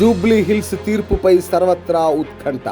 Jubilee hills తీర్పుపై సర్వత్రా ఉత్కంఠ.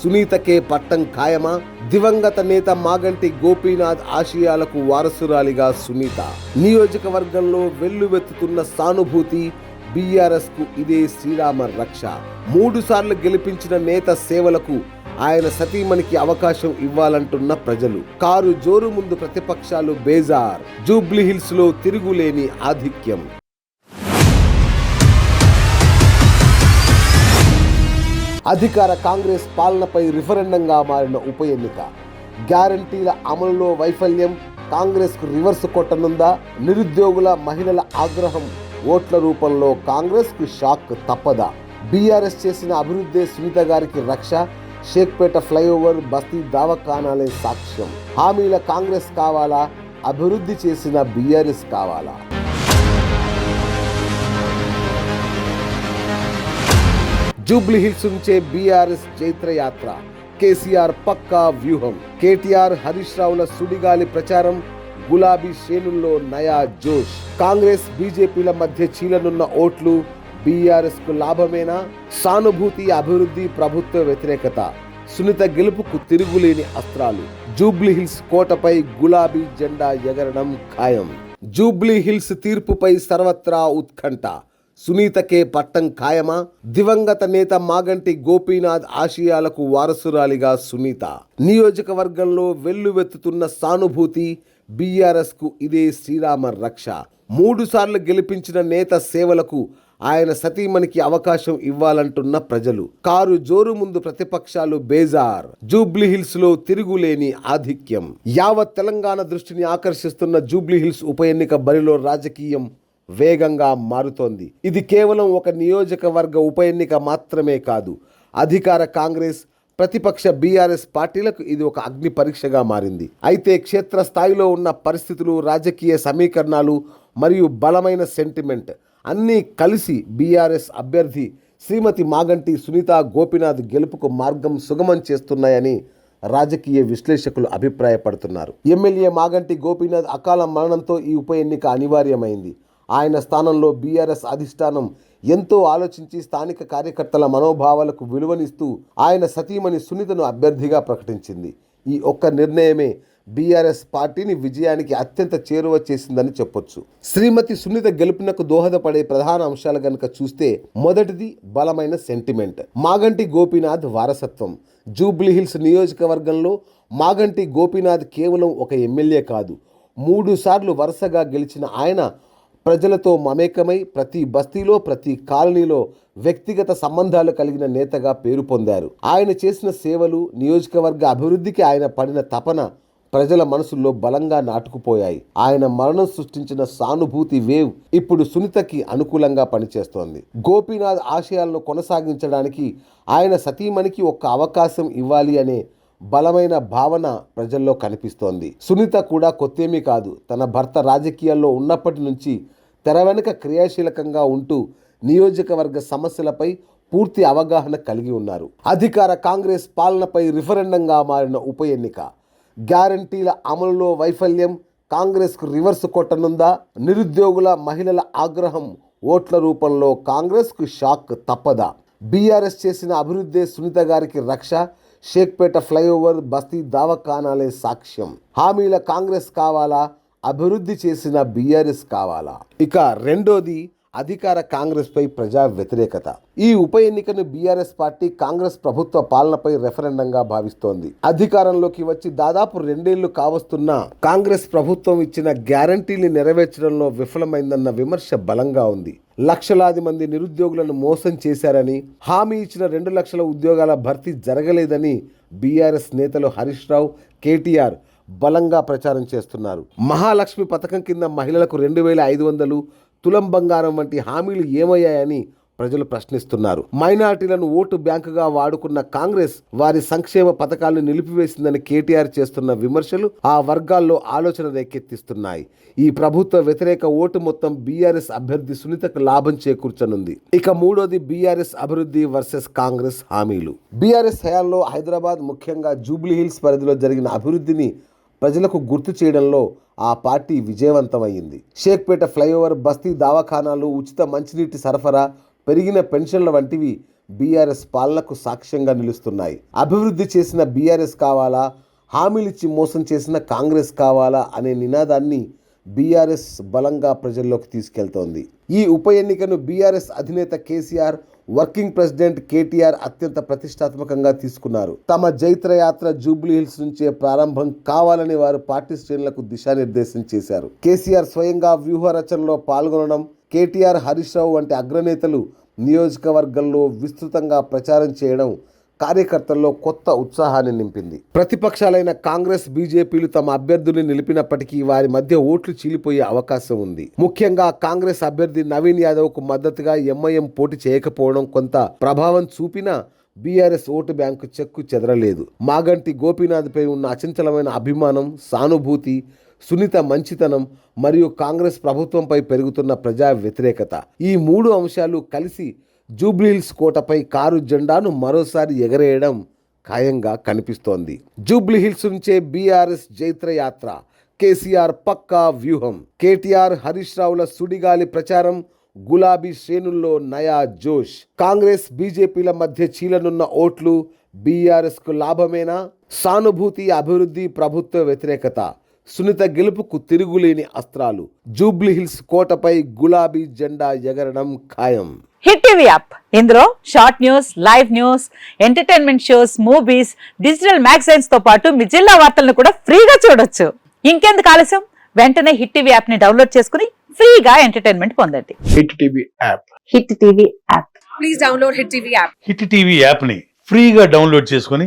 సునీతకే పట్టం ఖాయమా? దివంగత నేత మాగంటి గోపీనాథ్ ఆశయాలకు వారసురాలిగా సునీత. నియోజకవర్గంలో వెల్లువెత్తుతున్న సానుభూతి బీఆర్ఎస్కు ఇదే శ్రీరామ రక్ష. మూడు సార్లు గెలిపించిన నేత సేవలకు ఆయన సతీమణికి అవకాశం ఇవ్వాలంటున్న ప్రజలు. కారు జోరు ముందు ప్రతిపక్షాలు బేజార్. జూబ్లీ హిల్స్లో తిరుగులేని ఆధిక్యం. అధికార కాంగ్రెస్ పాలనపై రిఫరెండంగా మారిన ఉప ఎన్నిక. గ్యారంటీల అమలులో వైఫల్యం కాంగ్రెస్కు రివర్స్ కొట్టనుందా? నిరుద్యోగుల మహిళల ఆగ్రహం ఓట్ల రూపంలో కాంగ్రెస్కు షాక్ తప్పదా? బీఆర్ఎస్ చేసిన అభివృద్ధి సునీత గారికి రక్ష? షేక్పేట ఫ్లైఓవర్ బస్తీ దావఖానాలే సాక్ష్యం. హామీల కాంగ్రెస్ కావాలా? అభివృద్ధి చేసిన బీఆర్ఎస్ కావాలా? జూబ్లీ హిల్స్ నుంచే బీఆర్ఎస్ జైత్రయాత్ర కేసీఆర్ పక్కా వ్యూహం. కేటీఆర్ హరీష్ రావుల సుడిగాలి ప్రచారం గులాబీ శ్రేణుల్లో నయా జోష్. కాంగ్రెస్ బీజేపీల మధ్య చీలనున్న ఓట్లు బీఆర్ఎస్కు లాభమేనా? సానుభూతి అభివృద్ధి ప్రభుత్వ వ్యతిరేకత. సునీత గెలుపుకు తిరుగులేని అస్త్రాలు. జూబ్లీ హిల్స్ కోటపై గులాబీ జెండా ఎగరడం ఖాయం. జూబ్లీ హిల్స్ తీర్పుపై సర్వత్రా ఉత్కంఠ. సునీతకే పట్టం ఖాయమా? దివంగత నేత మాగంటి గోపీనాథ్ ఆశయాలకు వారసురాలిగా సునీత. నియోజకవర్గంలో వెల్లువెత్తుతున్న సానుభూతి బీఆర్ఎస్కు ఇదే శ్రీరామ రక్ష. మూడుసార్లు గెలిపించిన నేత సేవలకు ఆయన సతీమణికి అవకాశం ఇవ్వాలంటున్న ప్రజలు. కారు జోరు ముందు ప్రతిపక్షాలు బేజార్. జూబ్లీహిల్స్లో తిరుగులేని ఆధిక్యం. యావత్ తెలంగాణ దృష్టిని ఆకర్షిస్తున్న జూబ్లీహిల్స్ ఉప ఎన్నిక బరిలో రాజకీయం వేగంగా మారుతోంది. ఇది కేవలం ఒక నియోజకవర్గ ఉప ఎన్నిక మాత్రమే కాదు. అధికార కాంగ్రెస్ ప్రతిపక్ష బీఆర్ఎస్ పార్టీలకు ఇది ఒక అగ్ని పరీక్షగా మారింది. అయితే క్షేత్రస్థాయిలో ఉన్న పరిస్థితులు రాజకీయ సమీకరణాలు మరియు బలమైన సెంటిమెంట్ అన్నీ కలిసి బీఆర్ఎస్ అభ్యర్థి శ్రీమతి మాగంటి సునీత గోపినాథ్ గెలుపుకు మార్గం సుగమం చేస్తున్నాయని రాజకీయ విశ్లేషకులు అభిప్రాయపడుతున్నారు. ఎమ్మెల్యే మాగంటి గోపీనాథ్ అకాల మరణంతో ఈ ఉప ఎన్నిక అనివార్యమైంది. ఆయన స్థానంలో బీఆర్ఎస్ అధిష్టానం ఎంతో ఆలోచించి స్థానిక కార్యకర్తల మనోభావాలకు విలువనిస్తూ ఆయన సతీమణి సునీతను అభ్యర్థిగా ప్రకటించింది. ఈ ఒక్క నిర్ణయమే బీఆర్ఎస్ పార్టీని విజయానికి అత్యంత చేరువ చేసిందని చెప్పొచ్చు. శ్రీమతి సునీత గెలుపునకు దోహదపడే ప్రధాన అంశాలు గనుక చూస్తే మొదటిది బలమైన సెంటిమెంట్ మాగంటి గోపీనాథ్ వారసత్వం. జూబ్లీహిల్స్ నియోజకవర్గంలో మాగంటి గోపీనాథ్ కేవలం ఒక ఎమ్మెల్యే కాదు. మూడు సార్లు వరుసగా గెలిచిన ఆయన ప్రజలతో మమేకమై ప్రతి బస్తీలో ప్రతి కాలనీలో వ్యక్తిగత సంబంధాలు కలిగిన నేతగా పేరు పొందారు. ఆయన చేసిన సేవలు నియోజకవర్గ అభివృద్ధికి ఆయన పడిన తపన ప్రజల మనసుల్లో బలంగా నాటుకుపోయాయి. ఆయన మరణం సృష్టించిన సానుభూతి వేవ్ ఇప్పుడు సునీతకి అనుకూలంగా పనిచేస్తోంది. గోపీనాథ్ ఆశయాలను కొనసాగించడానికి ఆయన సతీమణికి ఒక్క అవకాశం ఇవ్వాలి అనే బలమైన భావన ప్రజల్లో కనిపిస్తోంది. సునీత కూడా కొత్తేమీ కాదు. తన భర్త రాజకీయాల్లో ఉన్నప్పటి నుంచి తెర వెనుక క్రియాశీలకంగా ఉంటూ నియోజకవర్గ సమస్యలపై పూర్తి అవగాహన కలిగి ఉన్నారు. అధికార కాంగ్రెస్ పాలనపై రిఫరెండంగా మారిన ఉప ఎన్నిక. గ్యారంటీల అమలులో వైఫల్యం కాంగ్రెస్కు రివర్స్ కొట్టనుందా? నిరుద్యోగుల మహిళల ఆగ్రహం ఓట్ల రూపంలో కాంగ్రెస్కు షాక్ తప్పదా? బీఆర్ఎస్ చేసిన అభివృద్ధి సునీత గారికి రక్ష? షేక్పేట ఫ్లైఓవర్ బస్తీ దావఖానాలే సాక్ష్యం. హామీల కాంగ్రెస్ కావాలా? అభివృద్ధి చేసిన బీఆర్ఎస్ కావాలా? ఇక రెండోది అధికార కాంగ్రెస్పై ప్రజా వ్యతిరేకత. ఈ ఉప ఎన్నికను బీఆర్ఎస్ పార్టీ కాంగ్రెస్ ప్రభుత్వ పాలనపై రెఫరెండంగా భావిస్తోంది. అధికారంలోకి వచ్చి దాదాపు రెండేళ్ళు కావస్తున్న కాంగ్రెస్ ప్రభుత్వం ఇచ్చిన గ్యారంటీని నెరవేర్చడంలో విఫలమైందన్న విమర్శ బలంగా ఉంది. లక్షలాది మంది నిరుద్యోగులను మోసం చేశారని హామీ ఇచ్చిన రెండు లక్షల ఉద్యోగాల భర్తీ జరగలేదని బీఆర్ఎస్ నేతలు హరీష్ రావు కేటీఆర్ బలంగా ప్రచారం చేస్తున్నారు. మహాలక్ష్మి పథకం కింద మహిళలకు రెండు వేల ఐదు వందలు తులం బంగారం వంటి హామీలు ఏమయ్యాయని ప్రజలు ప్రశ్నిస్తున్నారు. మైనార్టీలను ఓటు బ్యాంకుగా వాడుకున్న కాంగ్రెస్ వారి సంక్షేమ పథకాలను నిలిపివేసిందని కేటీఆర్ చేస్తున్న విమర్శలు ఆ వర్గాల్లో ఆలోచన రేకెత్తిస్తున్నాయి. ఈ ప్రభుత్వ వ్యతిరేక ఓటు మొత్తం బీఆర్ఎస్ అభ్యర్థి సునీతకు లాభం చేకూర్చనుంది. ఇక మూడోది బీఆర్ఎస్ అభివృద్ధి వర్సెస్ కాంగ్రెస్ హామీలు. బీఆర్ఎస్ హయాంలో హైదరాబాద్ ముఖ్యంగా జూబ్లీ హిల్స్ పరిధిలో జరిగిన అభివృద్ధిని ప్రజలకు గుర్తు చేయడంలో ఆ పార్టీ విజయవంతమైంది షేక్పేట ఫ్లైఓవర్ బస్తీ దవాఖానాలు ఉచిత మంచినీటి సరఫరా పెరిగిన పెన్షన్ల వంటివి బీఆర్ఎస్ పాలనకు సాక్ష్యంగా నిలుస్తున్నాయి. అభివృద్ధి చేసిన బీఆర్ఎస్ కావాలా? హామీలిచ్చి మోసం చేసిన కాంగ్రెస్ కావాలా? అనే నినాదాన్ని బీఆర్ఎస్ బలంగా ప్రజల్లోకి తీసుకెళ్తోంది. ఈ ఉప ఎన్నికను బీఆర్ఎస్ అధినేత కేసీఆర్ వర్కింగ్ ప్రెసిడెంట్ కేటీఆర్ అత్యంత ప్రతిష్టాత్మకంగా తీసుకున్నారు. తమ జైత్రయాత్ర జూబ్లీ హిల్స్ నుంచే ప్రారంభం కావాలని వారు పార్టీ శ్రేణులకు దిశానిర్దేశం చేశారు. కేసీఆర్ స్వయంగా వ్యూహ రచనలో పాల్గొనడం కేటీఆర్ హరీష్ రావు వంటి అగ్రనేతలు నియోజకవర్గంలో విస్తృతంగా ప్రచారం చేయడం కార్యకర్తల్లో కొత్త ఉత్సాహాన్ని నింపింది. ప్రతిపక్షాలైన కాంగ్రెస్ బీజేపీలు తమ అభ్యర్థుల్ని నిలిపినప్పటికీ వారి మధ్య ఓట్లు చీలిపోయే అవకాశం ఉంది. ముఖ్యంగా కాంగ్రెస్ అభ్యర్థి నవీన్ యాదవ్కు మద్దతుగా ఎంఐఎం పోటీ చేయకపోవడం కొంత ప్రభావం చూపినా బీఆర్ఎస్ ఓటు బ్యాంకు చెక్కు చెదరలేదు. మాగంటి గోపీనాథ్పై ఉన్న అచంచలమైన అభిమానం సానుభూతి సున్నిత మంచితనం మరియు కాంగ్రెస్ ప్రభుత్వంపై పెరుగుతున్న ప్రజా వ్యతిరేకత ఈ మూడు అంశాలు కలిసి జూబ్లీహిల్స్ కోటపై కారు జెండాను మరోసారి ఎగరేయడం ఖాయంగా కనిపిస్తోంది. జూబ్లీహిల్స్ నుంచే బీఆర్ఎస్ జైత్ర యాత్ర కేసీఆర్ పక్కా వ్యూహం కేటీఆర్ హరీష్ రావుల సుడిగాలి ప్రచారం గులాబీ శ్రేణుల్లో నయా జోష్ కాంగ్రెస్ బీజేపీల మధ్య చీలనున్న ఓట్లు బీఆర్ఎస్కు లాభమేనా? సానుభూతి అభివృద్ధి ప్రభుత్వ వ్యతిరేకత సునీత గెలుపుకు తిరుగులేని అస్త్రాలు. జూబ్లీహిల్స్ కోటపై గులాబీ జెండా ఎగరడం ఖాయం. Hit TV app. ఇందులో short news live news entertainment shows movies digital మ్యాగజైన్స్తో పాటు మీ జిల్లా వార్తలను కూడా ఫ్రీగా చూడొచ్చు. ఇంకెందుకు ఆలస్యం? వెంటనే హిట్ టీవీ యాప్ని డౌన్లోడ్ చేసుకుని ఫ్రీగా ఎంటర్టైన్మెంట్ పొందండి. Hit TV app. Hit TV app. Please download Hit TV app. Hit TV యాప్ని ఫ్రీగా డౌన్లోడ్ చేసుకొని